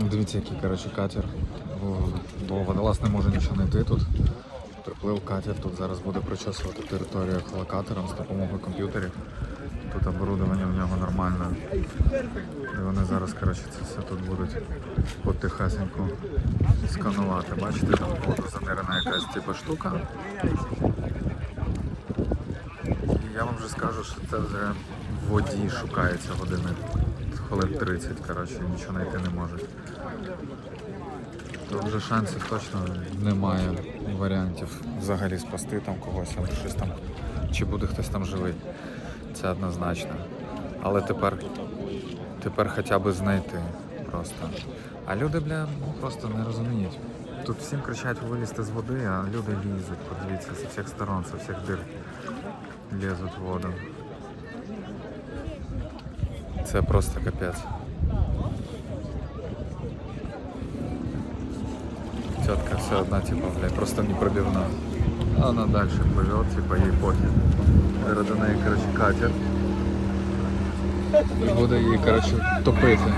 Ну, Дивіться, який коротше, катер. Бо, водолаз не може нічого знайти тут. Приплив катер, тут зараз буде прочесувати територію локатором з допомогою комп'ютерів. Тут оборудовання в нього нормальне. І вони зараз коротше, це все тут будуть потихесеньку сканувати. Бачите, там воду занирена якась типу штука. І я вам вже скажу, що це вже в воді шукається години хвилин 30, коротше, нічого знайти не можуть. То вже шансів точно немає варіантів взагалі спасти там когось або щось там. Чи буде хтось там живий. Це однозначно. Але тепер, тепер хоча б знайти просто. А люди, бля, ну, просто не розуміють. Тут всім кричать вилізти з води, а люди лізуть, подивіться, з усіх сторон, з усіх дир лізуть в воду. Це просто капець. Тетка все одна, типа, блядь, просто не пробивна. А она дальше плывет, типа, ей похер. Зараз до неї, коротше, катер. І буде її, коротше, топити.